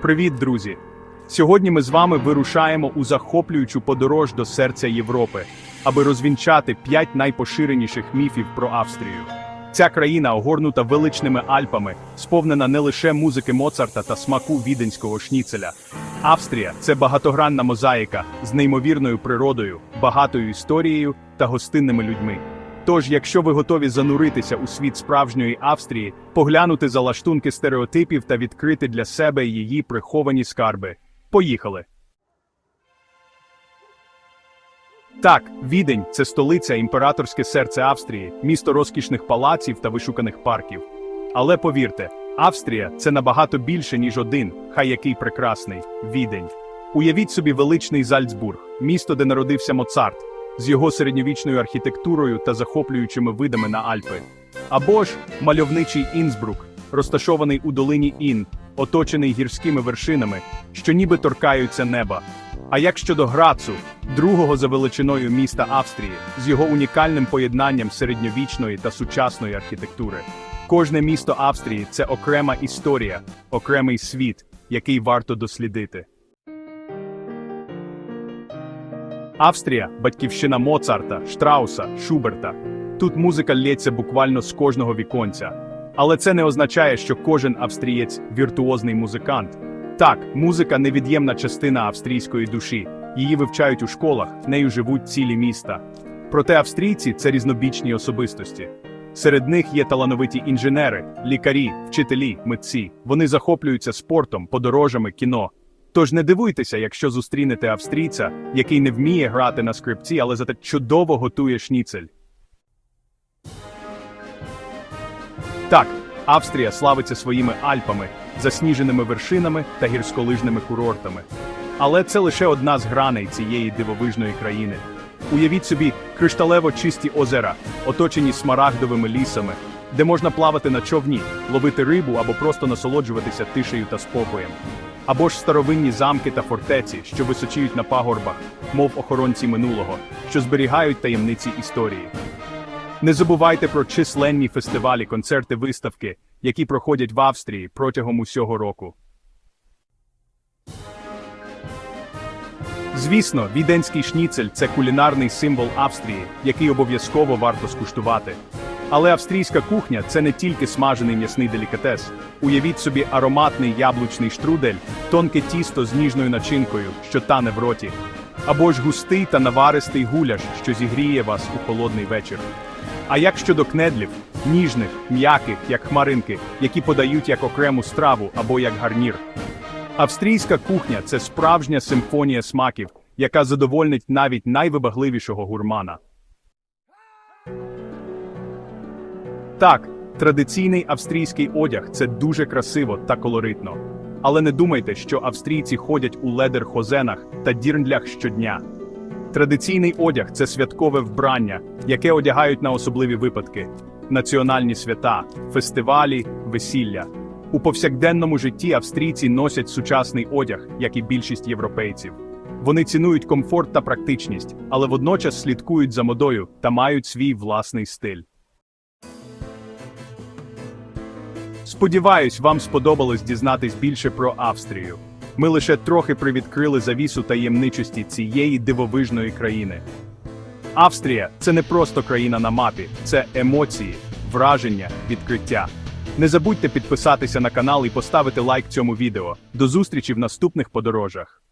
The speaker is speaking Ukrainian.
Привіт, друзі! Сьогодні ми з вами вирушаємо у захоплюючу подорож до серця Європи, аби розвінчати п'ять найпоширеніших міфів про Австрію. Ця країна огорнута величними Альпами, сповнена не лише музики Моцарта та смаку віденського шніцеля. Австрія це багатогранна мозаїка з неймовірною природою, багатою історією та гостинними людьми. Тож, якщо ви готові зануритися у світ справжньої Австрії, поглянути за лаштунки стереотипів та відкрити для себе її приховані скарби. Поїхали! Так, Відень це столиця імператорське серце Австрії, місто розкішних палаців та вишуканих парків. Але повірте, Австрія це набагато більше, ніж один, хай який прекрасний Відень. Уявіть собі величний Зальцбург, місто, де народився Моцарт, з його середньовічною архітектурою та захоплюючими видами на Альпи. Або ж мальовничий Інсбрук, розташований у долині Ін, оточений гірськими вершинами, що ніби торкаються неба. А як щодо Грацу, другого за величиною міста Австрії, з його унікальним поєднанням середньовічної та сучасної архітектури. Кожне місто Австрії це окрема історія, окремий світ, який варто дослідити. Австрія батьківщина Моцарта, Штрауса, Шуберта. Тут музика лється буквально з кожного віконця. Але це не означає, що кожен австрієць віртуозний музикант. Так, музика невід'ємна частина австрійської душі. Її вивчають у школах, нею живуть цілі міста. Проте австрійці це різнобічні особистості. Серед них є талановиті інженери, лікарі, вчителі, митці. Вони захоплюються спортом, подорожами, кіно. Тож не дивуйтеся, якщо зустрінете австрійця, який не вміє грати на скрипці, але зате чудово готує шніцель. Так, Австрія славиться своїми Альпами, засніженими вершинами та гірськолижними курортами. Але це лише одна з граней цієї дивовижної країни. Уявіть собі кришталево чисті озера, оточені смарагдовими лісами, де можна плавати на човні, ловити рибу або просто насолоджуватися тишею та спокоєм. Або ж старовинні замки та фортеці, що височіють на пагорбах, мов охоронці минулого, що зберігають таємниці історії. Не забувайте про численні фестивалі, концерти, виставки, які проходять в Австрії протягом усього року. Звісно, віденський шніцель це кулінарний символ Австрії, який обов'язково варто скуштувати. Але австрійська кухня це не тільки смажений м'ясний делікатес. Уявіть собі ароматний яблучний штрудель, тонке тісто з ніжною начинкою, що тане в роті, або ж густий та наваристий гуляш, що зігріє вас у холодний вечір. А як щодо кнедлів, ніжних, м'яких, як хмаринки, які подають як окрему страву або як гарнір. Австрійська кухня це справжня симфонія смаків, яка задовольнить навіть найвибагливішого гурмана. Так, традиційний австрійський одяг це дуже красиво та колоритно. Але не думайте, що австрійці ходять у ледер-хозенах та дірндлях щодня. Традиційний одяг це святкове вбрання, яке одягають на особливі випадки: національні свята, фестивалі, весілля. У повсякденному житті австрійці носять сучасний одяг, як і більшість європейців. Вони цінують комфорт та практичність, але водночас слідкують за модою та мають свій власний стиль. Сподіваюсь, вам сподобалось дізнатись більше про Австрію. Ми лише трохи привідкрили завісу таємничості цієї дивовижної країни. Австрія це не просто країна на мапі, це емоції, враження, відкриття. Не забудьте підписатися на канал і поставити лайк цьому відео. До зустрічі в наступних подорожах.